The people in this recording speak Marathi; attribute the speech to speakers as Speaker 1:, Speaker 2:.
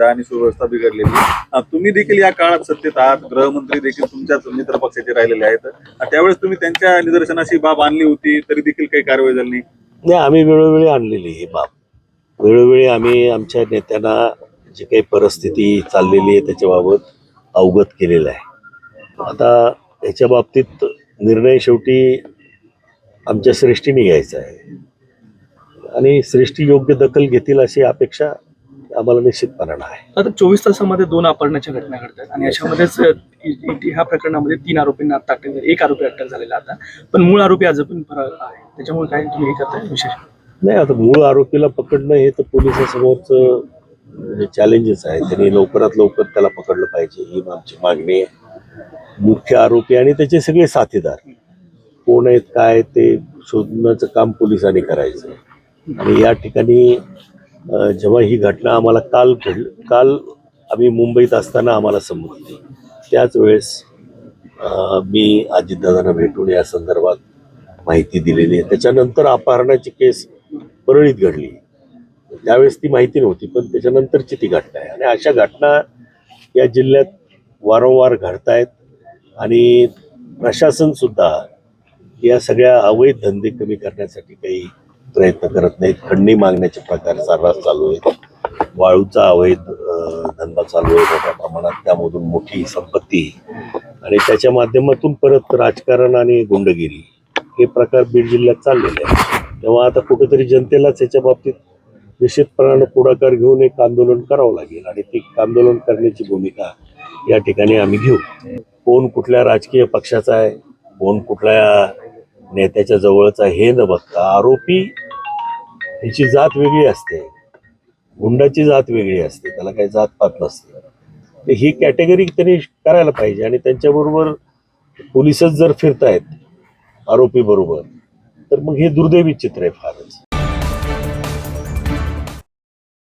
Speaker 1: कायदा आणि सुव्यवस्था बिघडलेली. तुम्ही देखील या काळात सत्तेत आहात. गृहमंत्री देखील तुमच्याच मित्र पक्षाचे राहिलेले आहेत. त्यावेळेस तुम्ही त्यांच्या निदर्शनाशी बाब आणली होती तरी देखील काही कारवाई झाली नाही?
Speaker 2: नाही आम्ही वेळोवेळी आणलेली ही बाब. वेळोवेळी आम्ही आमच्या नेत्यांना जी काही परिस्थिती चाललेली आहे त्याच्याबाबत अवगत केलेलं आहे. आता याच्या बाबतीत निर्णय शेवटी आमच्या श्रेष्ठीने घ्यायचा आहे. आणि श्रेष्ठी योग्य दखल घेतील अशी अपेक्षा आम्हाला निश्चितपणानं आहे
Speaker 3: आता चोवीस तासामध्ये दोन अपहरणाच्या घटना घडतात आणि याच्यामध्येच अ, इ- इ- ह्या प्रकरणामध्ये तीन आरोपींना आता अटक झाली एक आरोपी अटक झालेला आता. पण मूळ आरोपी आज पण फरार आहे. त्याच्यामुळे काय तुम्ही हे करताय विशेष?
Speaker 2: नाही आता मूळ आरोपीला पकडणं हे तर पोलिसासमोरचं चॅलेंजच आहे त्यांनी लवकरात लवकर त्याला पकडलं पाहिजे. ही आमची मागणी आहे. मुख्य आरोपी आणि त्याचे सगळे साथीदार. कोण आहेत काय ते शोधण्याचं काम पोलिसांनी करायचं. आणि या ठिकाणी जेव्हा ही घटना आम्हाला काल घड काल आम्ही मुंबईत असताना आम्हाला समजली. त्याच वेळेस मी अजितदादांना भेटून या संदर्भात माहिती दिलेली आहे. त्याच्यानंतर अपहरणाची केस परळीत घडली. त्यावेळेस ती माहिती नव्हती पण त्याच्यानंतरची ती घटना आहे. आणि अशा घटना या जिल्ह्यात वारंवार घडतायत आणि प्रशासनसुद्धा या सगळ्या अवैध धंदे कमी करण्यासाठी काही प्रयत्न करत नाहीत. खंडणी मागण्याचे प्रकार सर्रास चालू आहेत. वाळूचा अवैध धंदा चालू आहे मोठ्या प्रमाणात. त्यामधून मोठी संपत्ती. आणि त्याच्या माध्यमातून परत राजकारण आणि गुंडगिरी हे प्रकार बीड जिल्ह्यात चाललेले आहेत. तेव्हा आता कुठेतरी जनतेलाच याच्या बाबतीत निश्चितपणानं पुढाकार घेऊन एक आंदोलन करावं लागेल. आणि ते आंदोलन करण्याची भूमिका या ठिकाणी आम्ही घेऊ. कोण कुठल्या राजकीय पक्षाचा आहे? कोण कुठल्या नेत्याच्या जवळचा हे न बघता आरोपी ह्याची जात वेगळी असते. गुंडाची जात वेगळी असते. त्याला काही जात पात नसते. तर ही कॅटेगरी त्यांनी करायला पाहिजे आणि त्यांच्याबरोबर पोलिसच जर फिरतायत आरोपी बरोबर तर मग हे दुर्दैवी चित्र आहे फारच.